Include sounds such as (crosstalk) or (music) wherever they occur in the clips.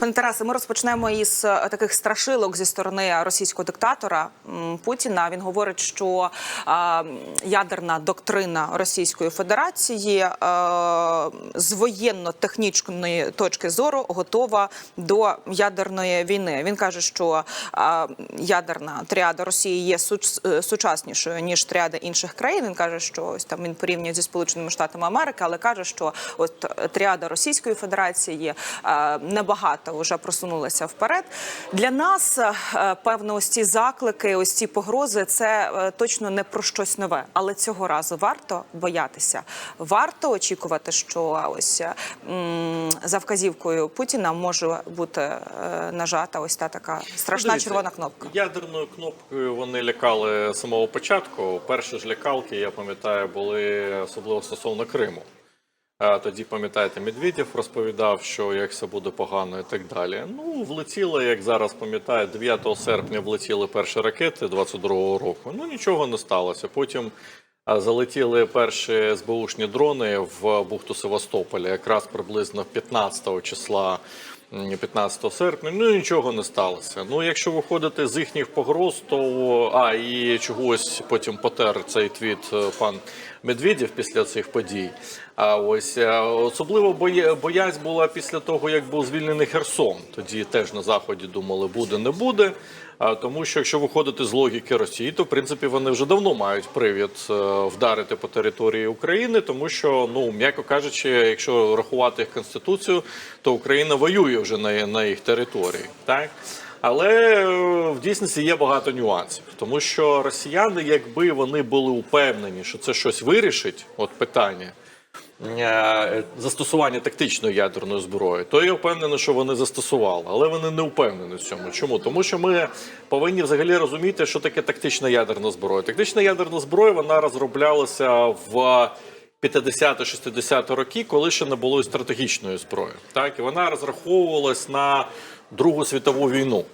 Пане Тарасе, ми розпочнемо із е, таких страшилок зі сторони російського диктатора Путіна. Він говорить, що е, ядерна доктрина Російської Федерації е, з воєнно-технічної точки зору готова до ядерної війни. Він каже, що ядерна тріада Росії є суч- сучаснішою ніж тріада інших країн. Він каже, що ось там він порівнює зі Сполученими Штатами Америки, але каже, що от тріада Російської Федерації е, небагато вже просунулася вперед. Для нас е, певно, ось ці заклики, ось ці погрози, це е, точно не про щось нове. Але цього разу варто боятися. Варто очікувати, що ось е, за вказівкою Путіна може бути нажата ось та така страшна Дивіться, червона кнопка. Ядерною кнопкою вони лякали з самого початку. Перші ж лякалки, я пам'ятаю, були особливо стосовно Криму. Тоді, пам'ятаєте, Медведєв розповідав, що як все буде погано і так далі. Ну, влетіли, як зараз пам'ятаю, 9 серпня влетіли перші ракети 22-го року. Ну, нічого не сталося. Потім залетіли перші СБУшні дрони в бухту Севастополя, якраз приблизно 15 числа. М, 15 серпня, ну нічого не сталося. Ну, якщо виходити з їхніх погроз, то а і чогось потім потер цей твіт е, пан Медведєв після цих подій. А ось е, особливо боязь була після того, як був звільнений Херсон. Тоді теж на заході думали, буде, не буде. Тому, що якщо виходити з логіки Росії, то в принципі вони вже давно мають привід е, вдарити по території України, тому що, ну м'яко кажучи, якщо рахувати їх конституцію, то Україна воює вже на, на їх території, так. Але е, в дійсності є багато нюансів, тому що росіяни, якби вони були упевнені, що це щось вирішить, от питання застосування тактичної ядерної зброї, то я впевнений, що вони застосували, але вони не впевнені в цьому. Чому? Тому що ми повинні взагалі розуміти, що таке тактична ядерна зброя. Тактична ядерна зброя вона розроблялася в 50-60 роки, коли ще не було стратегічної зброї. Так і вона розраховувалась на Другу світову війну.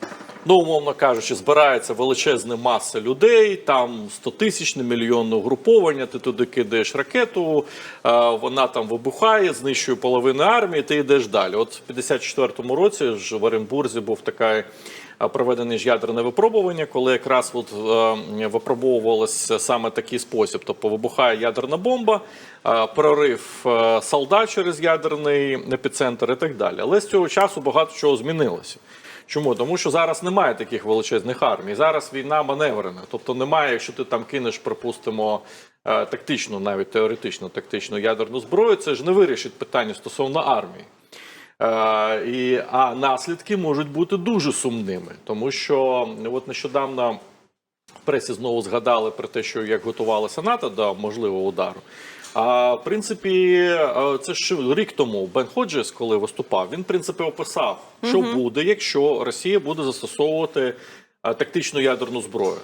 Ну, умовно кажучи, збирається величезна маса людей, там 100 тисячне мільйонне угруповання, ти туди кидаєш ракету, е, вона там вибухає, знищує половину армії, ти йдеш далі. От в 54-му році ж в Оренбурзі був такий е, проведене ж ядерне випробування, коли якраз от, е, випробовувалося саме такий спосіб. Тобто вибухає ядерна бомба, е, прорив солдат через ядерний епіцентр і так далі. Але з цього часу багато чого змінилося. Чому? Тому що зараз немає таких величезних армій. Зараз війна маневрена. Тобто немає, якщо ти там кинеш, припустимо, тактичну, навіть теоретично тактичну ядерну зброю, це ж не вирішить питання стосовно армії. Е, і, а наслідки можуть бути дуже сумними, тому що от нещодавно в пресі знову згадали про те, що як готувалася НАТО до можливого удару. А в принципі, е, це ж рік тому Бен Ходжес, коли виступав, він в принципі описав, що буде, якщо Росія буде застосовувати е, тактичну ядерну зброю.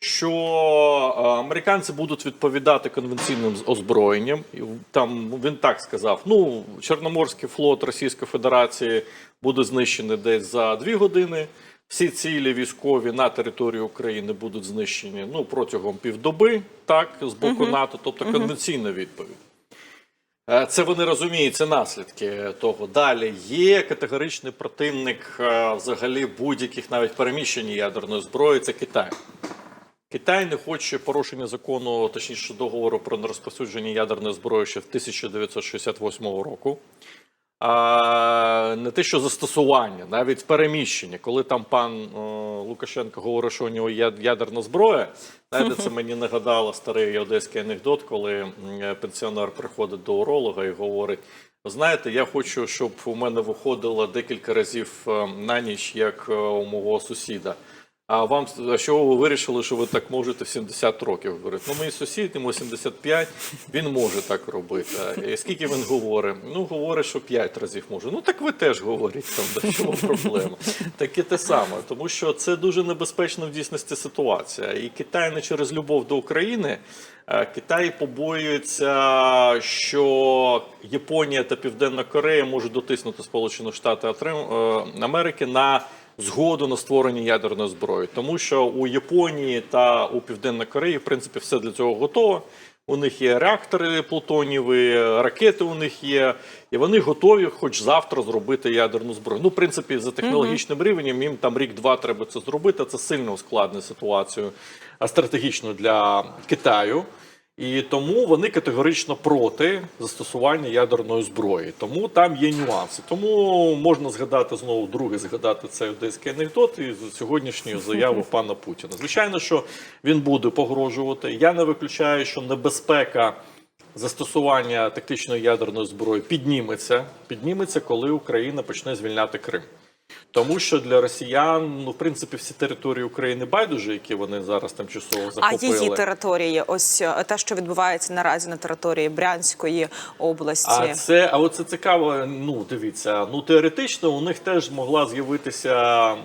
Що е, американці будуть відповідати конвенційним озброєнням, там він так сказав: ну, Чорноморський флот Російської Федерації буде знищений десь за дві години. Всі цілі військові на території України будуть знищені ну протягом півдоби, так з боку НАТО, тобто конвенційна відповідь. Е, Це вони розуміють, це наслідки того. Далі є категоричний противник е, взагалі будь-яких навіть переміщень ядерної зброї. Це Китай. Китай не хоче порушення закону, точніше договору про нерозповсюдження ядерної зброї ще в 1968 року. А не те, що застосування, навіть переміщення. Коли там пан е, Лукашенко говорить, що у нього є ядерна зброя, знаєте, це мені нагадало старий одеський анекдот, коли пенсіонер приходить до уролога і говорить: знаєте, я хочу, щоб у мене виходило декілька разів е, на ніч, як е, у мого сусіда. А вам що ви вирішили, що ви так можете в 70 років? Говорить, ну мій сусід, йому 75, він може так робити. І скільки він говорить? Ну, говорить, що 5 разів може. Ну так ви теж говоріть там, до чому проблема. Таке те саме, тому що це дуже небезпечна в дійсності ситуація. І Китай не через любов до України. Китай побоюється, що Японія та Південна Корея можуть дотиснути Сполучені Штати е, Америки на згоду на створення ядерної зброї, тому що у Японії та у Південній Кореї, в принципі, все для цього готово. у них є реактори плутонієві, ракети у них є, і вони готові хоч завтра зробити ядерну зброю. Ну, в принципі, за технологічним рівнем їм там рік-два треба це зробити. Це сильно ускладнить ситуацію стратегічно для Китаю. І тому вони категорично проти застосування ядерної зброї. Тому там є нюанси. Тому можна згадати знову друге, згадати цей одеський анекдот і сьогоднішню заяву (laughs) пана Путіна. Звичайно, що він буде погрожувати. Я не виключаю, що небезпека застосування тактичної ядерної зброї підніметься. Підніметься, коли Україна почне звільняти Крим. Тому що для росіян, ну в принципі, всі території України байдуже, які вони зараз тимчасово А її території, ось е, те, що відбувається наразі на території Брянської області. А це, а оце цікаво. Ну дивіться, ну теоретично у них теж могла з'явитися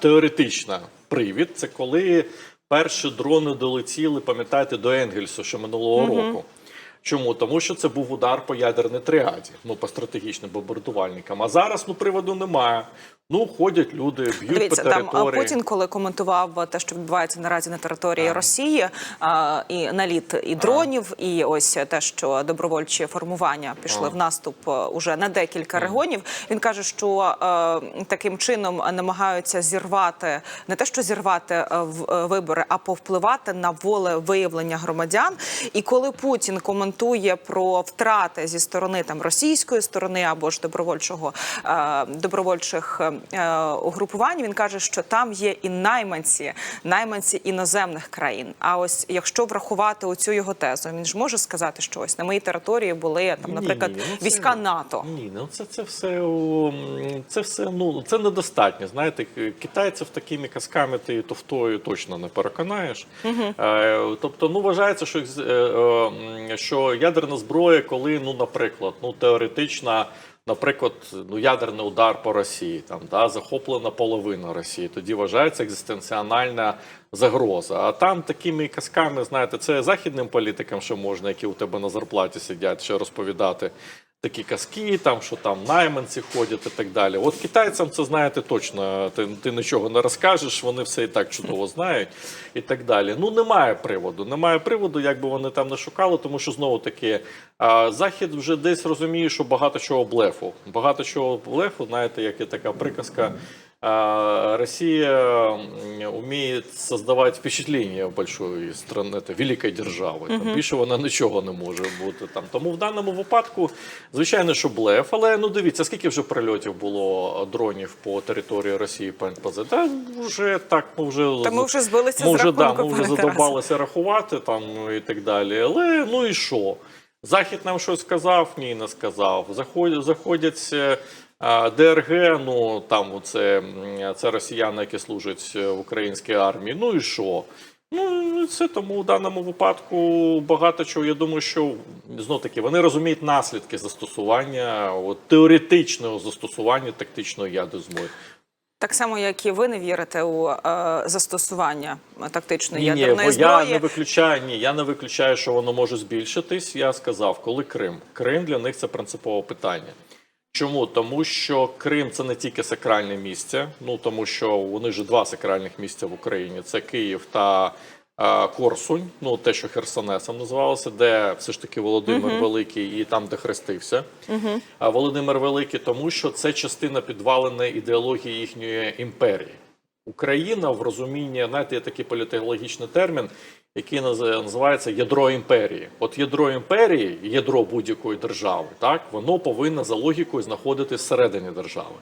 теоретична привід. Це коли перші дрони долетіли, пам'ятаєте, до Енгельсу ще минулого року. Чому? Тому що це був удар по ядерній тріаді, ну по стратегічним бомбардувальникам. А зараз ну приводу немає. Ну ходять люди, б'ють Дивіться, по там. Путін, коли коментував те, що відбувається наразі на території Росії, а, і наліт і дронів, і ось те, що добровольчі формування пішли А. в наступ е, уже на декілька регіонів. Він каже, що е, таким чином намагаються зірвати не те, що зірвати е, в- вибори, а повпливати на волевиявлення громадян. І коли Путін коментує про втрати зі сторони там російської сторони або ж добровольчого е, добровольчих е, угрупувань, він каже, що там є і найманці, найманці іноземних країн. А ось якщо врахувати оцю його тезу, він ж може сказати, що ось на моїй території були там, Ні, наприклад, ні, ну це- війська НАТО. Ні, ну це, це все це все ну це недостатньо. Знаєте, китайців такими казками ти тофтою точно не переконаєш. Е, тобто, ну вважається, що, е, е, що ядерна зброя, коли ну, наприклад, ну теоретично. Наприклад, ну ядерний удар по Росії, там да захоплена половина Росії. Тоді вважається екзистенціональна загроза. А там такими казками, знаєте, це західним політикам, що можна, які у тебе на зарплаті сидять, ще розповідати такі казки, там що там найманці ходять і так далі. От китайцям це знаєте точно. Ти, ти нічого не розкажеш, вони все і так чудово (laughs) знають і так далі. Ну немає приводу. Немає приводу, як би вони там не шукали, тому що знову таки захід вже десь розуміє, що багато чого блефу. Багато чого блефу, знаєте, як є така приказка. Россия умеет создавать впечатление большої страны, це великої держави. Там більше вона нічого не може бути там. Тому в даному випадку, звичайно, що блеф, але ну дивіться, скільки вже прильотів було дронів по території Росії по НПЗ? Та вже так, ми вже Та ми вже збилися ми з вже, да, ми вже задобалися рахувати там і так далі. Але ну і що? Захід нам щось сказав? Ні, не сказав. Заходять, заходять е, ДРГ, ну там це, це росіяни, які служать е, в українській армії. Ну і що? Ну, це тому в даному випадку багато чого. Я думаю, що знов таки вони розуміють наслідки застосування, от, теоретичного застосування тактичної ядерної зброї. Так само, як і ви не вірите у е, застосування тактичної Ні, ні, ядерної бо зброї. я не виключаю. Ні, я не виключаю, що воно може збільшитись. Я сказав, коли Крим. Крим для них це принципове питання. Чому? Тому що Крим це не тільки сакральне місце, ну тому що вони ж два сакральних місця в Україні: це Київ та е, Корсунь, ну те, що Херсонесом називалося, де все ж таки Володимир Великий і там, де хрестився. А Володимир Великий, тому що це частина підваленої ідеології їхньої імперії. Україна в розумінні, знаєте, є такий політологічний термін, який наз- називається ядро імперії. От ядро імперії, ядро будь-якої держави, так воно повинно за логікою знаходитись всередині держави.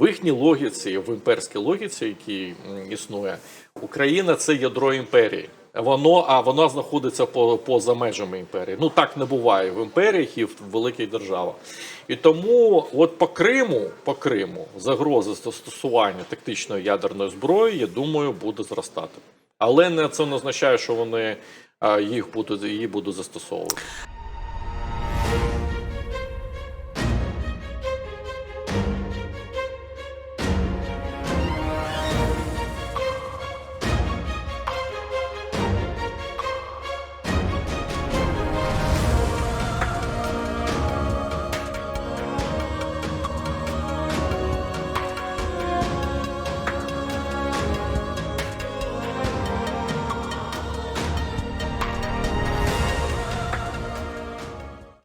В їхній логіці, в імперській логіці, якій існує, Україна це ядро імперії. Воно, а воно знаходиться по, поза межами імперії. Ну так не буває в імперіях і в великих державах. І тому, от по Криму, по Криму, загрози застосування тактичної ядерної зброї, я думаю, буде зростати. Але не це не означає, що вони їх будуть її будуть застосовувати.